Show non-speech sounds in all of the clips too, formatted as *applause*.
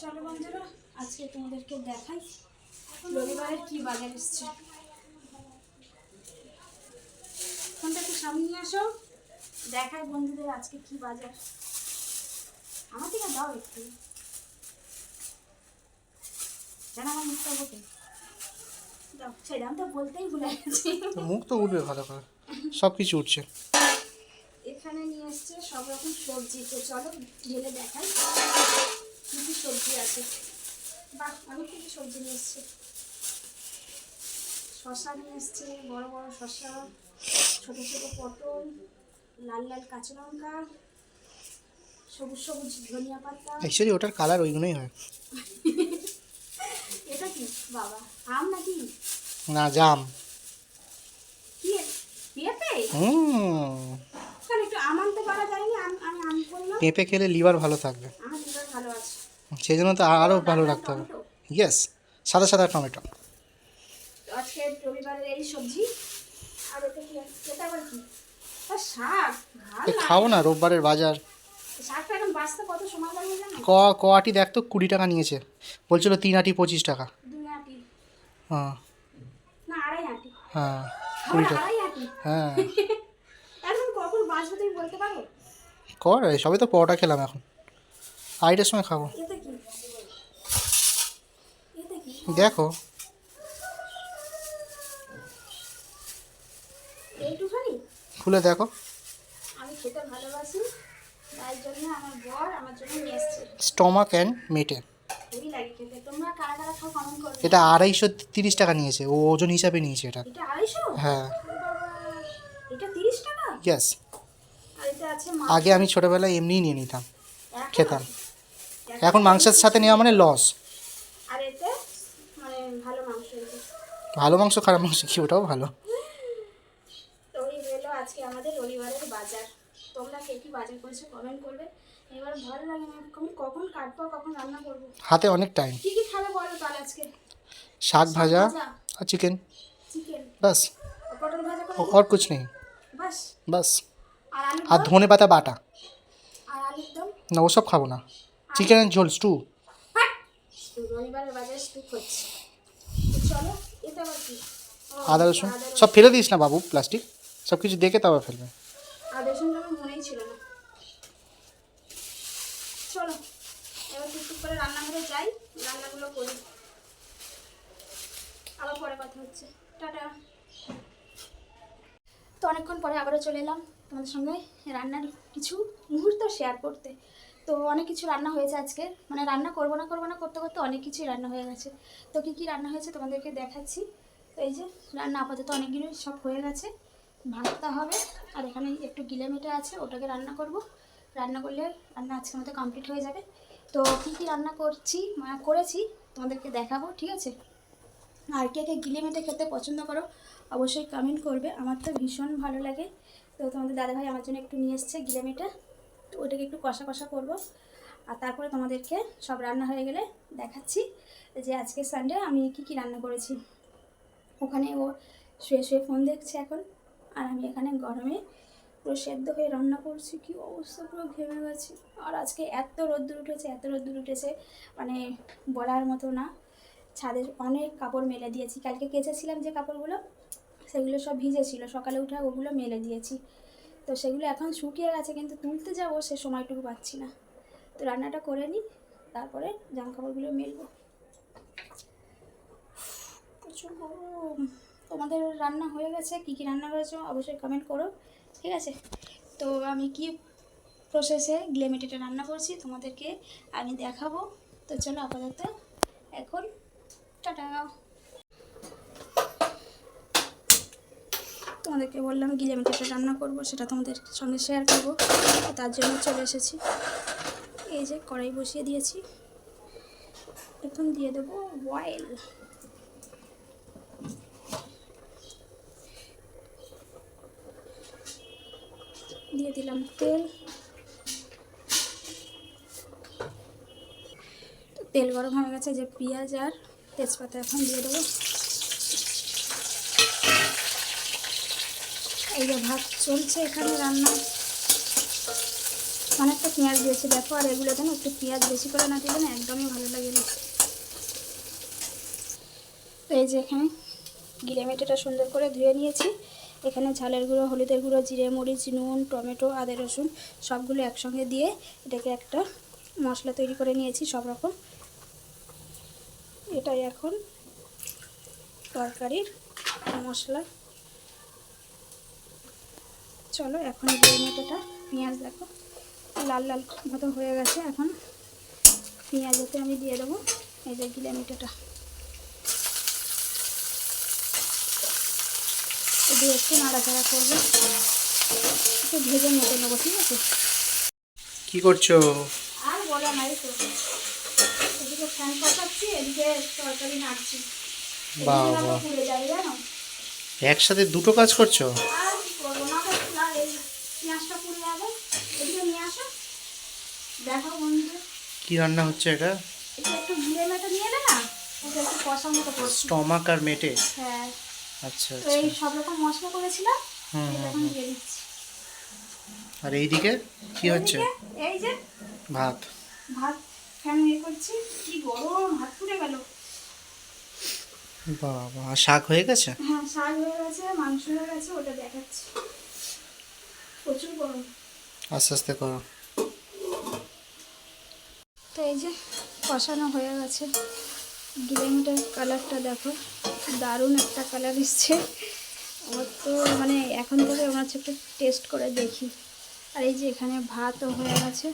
চলো বন্ধুরা আজকে তোমাদেরকে দেখাই রবিবারের কি বাজার এসছে। ফোনটা একটু সামনে নিয়ে আসো দেখাই বন্ধুদের আজকে কি বাজার। আমার থেকে দাও একটু। জানা আমার মুখটা দাও ছেড়ে আমি তো বলতেই ভুলে গেছি। মুখ তো উঠবে ভালো করে। সব কিছু উঠছে। এখানে নিয়ে এসছে সব রকম সবজি। তো চলো ঢেলে দেখাই। কী কী সবজি আছে? বাহ অনেক কিছু সবজি নিয়ে এসছে? শশা নিয়ে এসছে বড় বড় শশা ছোট ছোট পটল লাল লাল কাঁচা লঙ্কা সবুজ সবুজ ধনিয়া পাতা। অ্যাকচুয়ালি ওটার কালার ওইগুলোই হয়। *laughs* এটা কি? বাবা আম নাকি? না জাম। কি? পেঁপে? হুম। একটু আম আনতে পারা যায়নি? আমি পেঁপে খেলে লিভার ভালো থাকবে আমার লিভার ভালো আছে সেই জন্য তো আরও ভালো রাখতে হবে। ইয়েস সাদা সাদা টমেটো। আজকে রবিবারের এই সবজি আর এটা কি এটা আবার কি? শাক খাও না রোববারের বাজার। শাকটা এখন বাঁচতে কত সময় লাগবে জানো? ক ক আটি দেখ তো কুড়ি টাকা নিয়েছে। বলছিল তিন আটি পঁচিশ টাকা। হ্যাঁ। না আড়াই আটি। হ্যাঁ কুড়ি টাকা। হ্যাঁ। *laughs* এখন কখন বাঁচবে তুমি বলতে পারো? কর রে, সবে তো পরোটা খেলাম এখন। আড়াইটার সময় খাব। দেখো। খুলে দেখো। আমি খেতে ভালোবাসি তাই জন্য আমার বর আমার জন্য নিয়ে এসছে। স্টমাক অ্যান্ড মেটে। এটা আড়াইশো তিরিশ টাকা নিয়েছে। ও ওজন হিসাবে নিয়েছে এটা। হ্যাঁ। ইয়েস। আগে আমি ছোটোবেলায় এমনিই নিয়ে নিতাম খেতাম। এখন মাংসের সাথে নেওয়া মানে লস আর এতে মানে ভালো মাংস এতে ভালো মাংস খারাপ মাংস কি? ওটাও ভালো। আজকে আমাদের রবিবারের বাজার। তোমরা কে কি বাজার করেছ কমেন্ট করবে। এবার ভালো লাগে না কখন কাটবো কখন রান্না করব? হাতে অনেক টাইম কি কি খাবে বলো তাহলে আজকে? শাক ভাজা আর চিকেন চিকেন বাস পটল ভাজা আর কিছু নেই। বাস বাস আর ধনে পাতা বাটা। না ওসব খাব না। চিকেন ঝোল স্টু রবিবারের বাজার স্টু করছি। আদা রসুন? সব ফেলে দিস না বাবু প্লাস্টিক সব কিছু দেখে তারপর ফেলবে। তো অনেকক্ষণ পরে আবারও চলে এলাম তোমাদের সঙ্গে রান্নার কিছু মুহূর্ত শেয়ার করতে। তো অনেক কিছু রান্না হয়েছে আজকে। মানে রান্না করব না করব না করতে করতে অনেক কিছুই রান্না হয়ে গেছে। তো কী কী রান্না হয়েছে তোমাদেরকে দেখাচ্ছি। তো এই যে রান্না আপাতত অনেকগুলোই সব হয়ে গেছে। ভাতটা হবে আর এখানে একটু গিলে মেটে আছে, ওটাকে রান্না করব। রান্না করলে রান্না আজকের মতো কমপ্লিট হয়ে যাবে। তো কী কী রান্না করছি মানে করেছি, তোমাদেরকে দেখাবো, ঠিক আছে? আর কে কে গিলে মেটে খেতে পছন্দ করো, অবশ্যই কমেন্ট করবে। আমার তো ভীষণ ভালো লাগে। তো তোমাদের দাদাভাই আমার জন্য একটু নিয়ে এসছে গিলে মেটে। তো ওটাকে একটু কষা কষা করব। আর তারপরে তোমাদেরকে সব রান্না হয়ে গেলে দেখাচ্ছি যে আজকে সানডে আমি কি কি রান্না করেছি। ওখানে ও শুয়ে শুয়ে ফোন দেখছে এখন। আর আমি এখানে গরমে পুরো সেদ্ধ হয়ে রান্না করছি, কি অবস্থা, পুরো ঘেমে গেছি। আর আজকে এত রোদ্দুর উঠেছে, এত রোদ্দুর উঠেছে মানে বলার মতো না। ছাদের অনেক কাপড় মেলে দিয়েছি। কালকে কেচেছিলাম যে কাপড়গুলো, সেগুলো সব ভিজেছিল। সকালে উঠে ওগুলো মেলে দিয়েছি। তো সেগুলো এখন শুকিয়ে গেছে, কিন্তু তুলতে যাব সে সময়টুকু পাচ্ছি না। তো রান্নাটা করে নিই, তারপরে জামা কাপড়গুলো মেলবো। প্রচুর তোমাদের রান্না হয়ে গেছে? কী কী রান্না করেছ? অবশ্যই কমেন্ট করো। ঠিক আছে? তো আমি কি প্রসেসে গ্লেমেটিটা রান্না করছি তোমাদেরকে আমি দেখাবো। তো চলো আপাতত এখন টাটা। তোমাদেরকে বললাম গিলেমিটাটা রান্না করব, সেটা তোমাদের সঙ্গে শেয়ার করব। তার জন্য চলে এসেছি। এই যে কড়াই বসিয়ে দিয়েছি। এখন দিয়ে দেবো অয়েল দিয়ে দিলাম তেল। তেল গরম হয়ে গেছে যে পেঁয়াজ আর তেজপাতা এখন দিয়ে দেবো। এই যে ভাত চলছে এখানে রান্না অনেকটা পেঁয়াজ দিয়েছি, দেখো, আর এগুলোতে না একটু পেঁয়াজ বেশি করে না দিলে না একদমই ভালো লাগে না। এই যে এখানে গিলে মেটেটা সুন্দর করে ধুয়ে নিয়েছি। এখানে ঝালের গুঁড়ো, হলুদের গুঁড়ো, জিরে, মরিচ, নুন, টমেটো, আদা, রসুন সবগুলো একসঙ্গে দিয়ে এটাকে একটা মশলা তৈরি করে নিয়েছি সব রকম। এটাই এখন তরকারির মশলা। চলো এখন গিলে মেটেটা পেঁয়াজ দেখো লাল লাল মতো হয়ে গেছে এখন পেঁয়াজতে আমি দিয়ে দেবো এই যে গিলে মেটেটা। দিয়ে একটু নাড়াচাড়া করব একটু ভেজে মেটে নেব ঠিক আছে? কি করছ? আর বলা তো। এদিকে ফ্যান এদিকে তরকারি নাড়ছি। একসাথে দুটো কাজ করছ আর কি করব না তো না এই এদিকে নিয়ে আসো। দেখো বন্ধু কি রান্না হচ্ছে এটা? এটা একটু ঘিরে মেটে নিয়ে এলে না? ওটা একটু কষা মতো করছি। স্টমাক আর মেটে? হ্যাঁ। আচ্ছা তো এই আচ্ছা সব রকম মশলা করেছিলাম। হুম এখন দিয়ে দিচ্ছি। আর এইদিকে? কি হচ্ছে? এই যে ভাত। ভাত ফ্যান ইয়ে করছি। কি গরম হাত পুড়ে গেল। বাবা শাক হয়ে গেছে? হ্যাঁ শাক হয়ে গেছে মাংস হয়ে গেছে ওটা দেখাচ্ছি। প্রচুর গরম। আস্তে আস্তে করো। তো এই যে কষানো হয়ে গেছে। গিলেমিটার কালারটা দেখো দারুণ একটা কালার এসছে। আমার তো মানে এখন থেকে মনে হচ্ছে একটু টেস্ট করে দেখি। আর এই যে এখানে ভাতও হয়ে গেছে।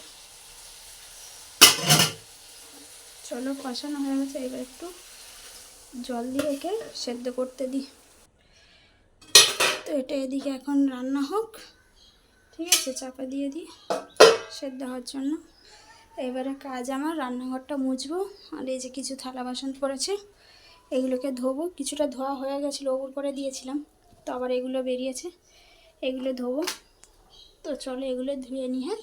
চলো কষানো হয়ে গেছে এবার একটু জল দিয়ে একে সেদ্ধ করতে দিই। তো এটা এদিকে এখন রান্না হোক। ঠিক আছে, চাপা দিয়ে দিই সেদ্ধ হওয়ার জন্য। এবারে কাজ আমার, রান্নাঘরটা মুছবো, আর এই যে কিছু থালা বাসন পড়েছে, এগুলোকে ধোবো। কিছুটা ধোয়া হয়ে গেছিল, ওপর করে দিয়েছিলাম, তো আবার এগুলো বেরিয়েছে, এগুলো ধোবো। তো চলো এগুলো ধুয়ে নিই হ্যাঁ?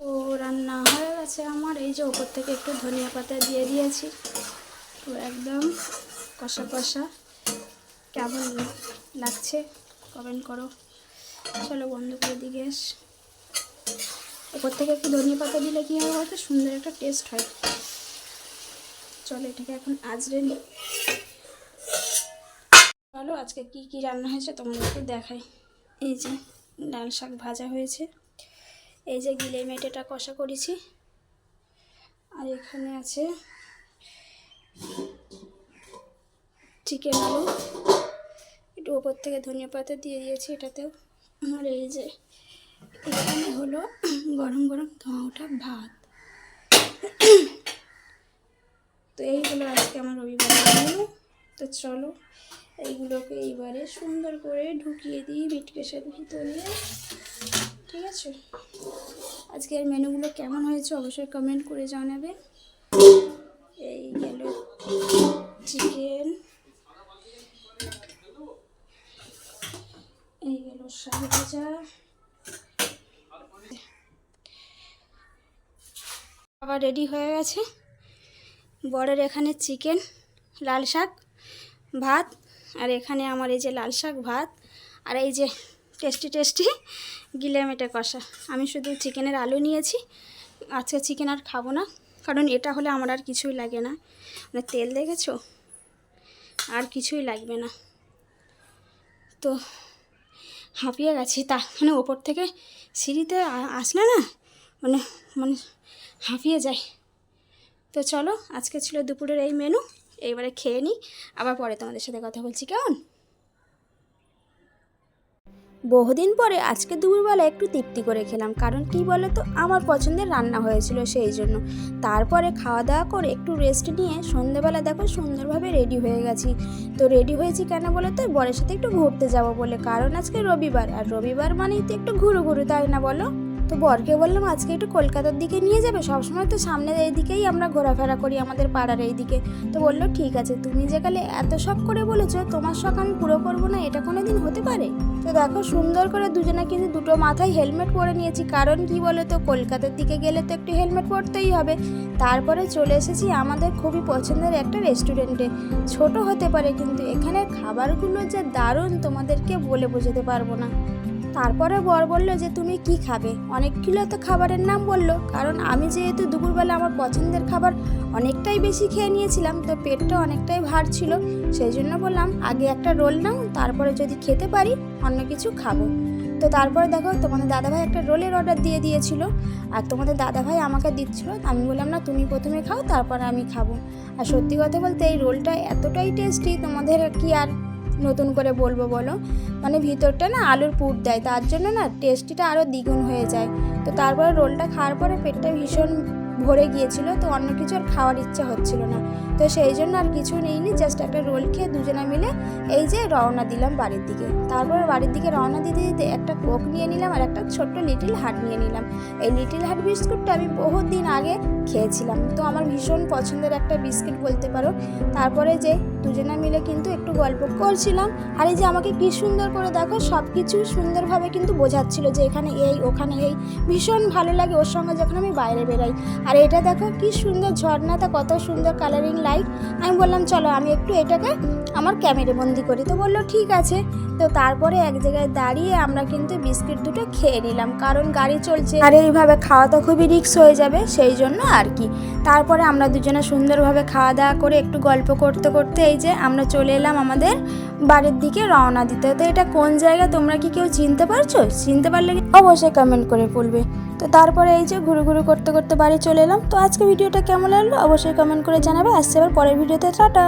তো রান্না হয়ে গেছে আমার, এই যে ওপর থেকে একটু ধনিয়া পাতা দিয়ে দিয়েছি। তো একদম কষা কষা কেমন লাগছে কমেন্ট করো। চলো বন্ধ করে দিকে এস। ওপর থেকে একটু ধনিয়া পাতা দিলে কী হবে বলতো? সুন্দর একটা টেস্ট হয়। চলো এটাকে এখন আজরে নিই চলো আজকে কি কি রান্না হয়েছে তোমাদেরকে দেখাই। এই যে ডাল শাক ভাজা হয়েছে। এই যে গিলে মেটেটা কষা করেছি। আর এখানে আছে চিকেন আলু। একটু ওপর থেকে ধনিয়া পাতা দিয়ে দিয়েছি এটাতেও। আর এই যে, এখানে হলো গরম গরম ধোঁয়া ওঠা ভাত। তো এই হলো আজকে আমার রবিবার তো চলো, এইগুলোকে এইবারে সুন্দর করে ঢুকিয়ে দিই মিটকেশের ভিতরে। ঠিক আছে? আজকের মেনুগুলো কেমন হয়েছে অবশ্যই কমেন্ট করে জানাবে। এই গেল চিকেন এই গেল ভাজা আবার রেডি হয়ে গেছে। বড়ের এখানে চিকেন লাল শাক, ভাত, আর এখানে আমার এই যে লাল শাক, ভাত, আর এই যে টেস্টি টেস্টি গিলে মেটে কষা। আমি শুধু চিকেনের আলু নিয়েছি। আজকে চিকেন আর খাব না, কারণ এটা হলে আমার আর কিছুই লাগে না। মানে তেল দেখেছ? আর কিছুই লাগবে না। তো হাঁপিয়ে গেছি। তা মানে ওপর থেকে সিঁড়িতে আসলে না মানে মানে হাঁপিয়ে যায় তো চলো, আজকে ছিল দুপুরের এই মেনু এইবারে খেয়ে নিই। আবার পরে তোমাদের সাথে কথা বলছি, কেমন? বহুদিন পরে আজকে দুপুরবেলা একটু তৃপ্তি করে খেলাম, কারণ কি বলো তো আমার পছন্দের রান্না হয়েছিল সেই জন্য। তারপরে খাওয়া দাওয়া করে একটু রেস্ট নিয়ে সন্ধেবেলা দেখো সুন্দরভাবে রেডি হয়ে গেছি। তো রেডি হয়েছি কেন বলো তো বরের সাথে একটু ঘুরতে যাব বলে, কারণ আজকে রবিবার, আর রবিবার মানেই তো একটু ঘুরু ঘুরু, তাই না বলো? তো বরকে বললাম, আজকে একটু কলকাতার দিকে নিয়ে যাবে? সবসময় তো সামনের এইদিকেই আমরা ঘোরাফেরা করি আমাদের পাড়ার এইদিকে। তো বলল, ঠিক আছে, তুমি যে কালে এত শখ করে বলেছ, তোমার শখ আমি পুরো করব না, এটা কোনো দিন হতে পারে? তো দেখো, সুন্দর করে দুজনে কিন্তু দুটো মাথায় হেলমেট পরে নিয়েছি। কারণ কি বলো তো কলকাতার দিকে গেলে তো একটু হেলমেট পরতেই হবে। তারপরে চলে এসেছি আমাদের খুবই পছন্দের একটা রেস্টুরেন্টে। ছোট হতে পারে কিন্তু এখানের খাবারগুলো যে দারুণ, তোমাদেরকে বলে বোঝাতে পারব না। তারপরে বর বলল যে, তুমি কি খাবে? অনেকগুলো তো খাবারের নাম বলল, কারণ আমি যেহেতু দুপুরবেলা আমার পছন্দের খাবার অনেকটাই বেশি খেয়ে নিয়েছিলাম, তো পেটটা অনেকটাই ভার ছিল, সেই জন্য বললাম, আগে একটা রোল নাও, তারপরে যদি খেতে পারি, অন্য কিছু খাব। তো তারপরে দেখো, তোমাদের দাদাভাই একটা রোলের অর্ডার দিয়ে দিয়েছিল, আর তোমাদের দাদাভাই আমাকে দিচ্ছিল, আমি বললাম, না, তুমি প্রথমে খাও, তারপরে আমি খাব। আর সত্যি কথা বলতে, এই রোলটা এতটাই টেস্টি তোমাদের কি আর নতুন করে বলব বলো? মানে ভিতরটা না আলুর পুর দেয়, তার জন্য না টেস্টিটা আরও দ্বিগুণ হয়ে যায়। তো তারপরে রোলটা খাওয়ার পরে পেটটা ভীষণ ভরে গিয়েছিল, তো অন্য কিছু আর খাওয়ার ইচ্ছা হচ্ছিল না। তো সেই জন্য আর কিছু নেইনি জাস্ট একটা রোল খেয়ে দুজনে মিলে এই যে রওনা দিলাম বাড়ির দিকে। তারপরে বাড়ির দিকে রওনা দিতে দিতে একটা কোক নিয়ে নিলাম আর একটা ছোট্ট লিটিল হার্ট নিয়ে নিলাম। এই লিটিল হার্ট বিস্কুটটা আমি বহুত দিন আগে খেয়েছিলাম। তো আমার ভীষণ পছন্দের একটা বিস্কিট বলতে পারো। তারপরে যে দুজনে মিলে কিন্তু একটু গল্প করছিলাম। আর এই যে আমাকে কি সুন্দর করে দেখো সব কিছু সুন্দরভাবে কিন্তু বোঝাচ্ছিল যে এখানে এই, ওখানে এই। ভীষণ ভালো লাগে ওর সঙ্গে যখন আমি বাইরে বেরাই। আর এটা দেখো কি সুন্দর ঝর্ণাটা কত সুন্দর কালারিং লাইট আমি বললাম, চলো আমি একটু এটাকে আমার ক্যামেরে বন্দি করি। তো বলল, ঠিক আছে। তো তারপরে এক জায়গায় দাঁড়িয়ে আমরা কিন্তু বিস্কিট দুটো খেয়ে নিলাম, কারণ গাড়ি চলছে। আর এইভাবে খাওয়া তো খুবই রিক্স হয়ে যাবে, সেই জন্য আর কি। তারপরে আমরা দুজনে সুন্দরভাবে খাওয়া দাওয়া করে একটু গল্প করতে করতে এই যে আমরা চলে এলাম আমাদের বাড়ির দিকে রওনা দিতে। তো এটা কোন জায়গা তোমরা কি কেউ চিনতে পারছ? চিনতে পারলে অবশ্যই কমেন্ট করে বলবে। তো তারপরে এই যে ঘুরু ঘুরু করতে করতে বাড়ি চলে এলাম। তো আজকে ভিডিওটা কেমন লাগল? অবশ্যই কমেন্ট করে জানাবে। আসছে আবার পরের ভিডিওতে। টাটা!